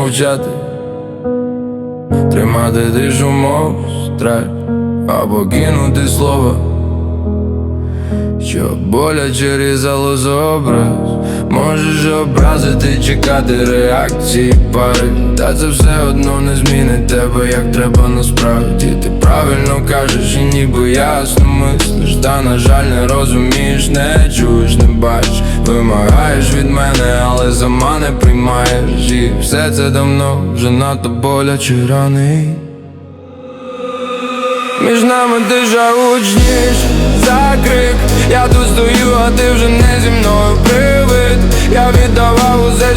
мовчати, тримати дишу мов страх або кинути слово, що боляче різало з образ Можеш образити, чекати реакції пари. Та це все одно не змінить тебе, як треба насправді. Ти правильно кажеш і ніби ясно мислиш. Та на жаль не розумієш, не чуєш, не бачиш. Вимагаєш від мене, але сама не приймаєш. І все це давно вже надто боляче рани. Між нами диша гучніш закрик Я тут стою, а ти вже не зі мною Я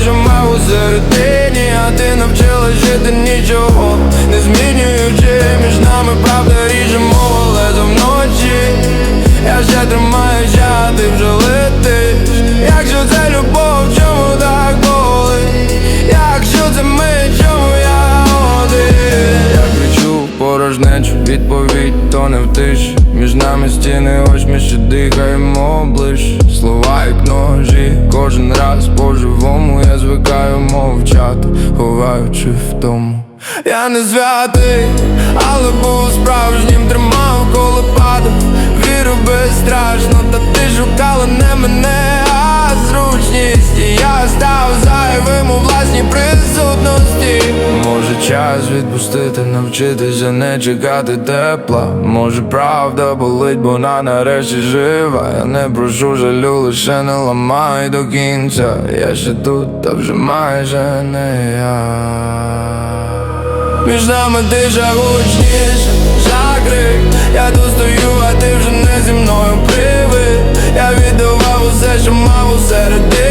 мав у середині А ти навчила жити нічого. Не змінюючи між нами правда ріже мова лезо вночі Я ще тримаюся, а ти вже летиш. Якщо це любов, чому так болить? Якщо це ми, чому я один? Я кричу порожнечу, відповідь то не в тиші. Між нами стіни, ось ми ще дихаємо ближче Слова як ножі, кожен раз по-живому звикаю мовчати, ховаючи в тому. Я не святий, але був справжнім, тримав відпустити, навчитися не чекати тепла. Може правда болить, бо вона нарешті жива. Я не прошу жалю, лише не ламай до кінця. Я ще тут, та вже майже не я. Між нами диша гучніше Закрик, я тут стою, а ти вже не зі мною привид. Я віддавав усе, що мав у середині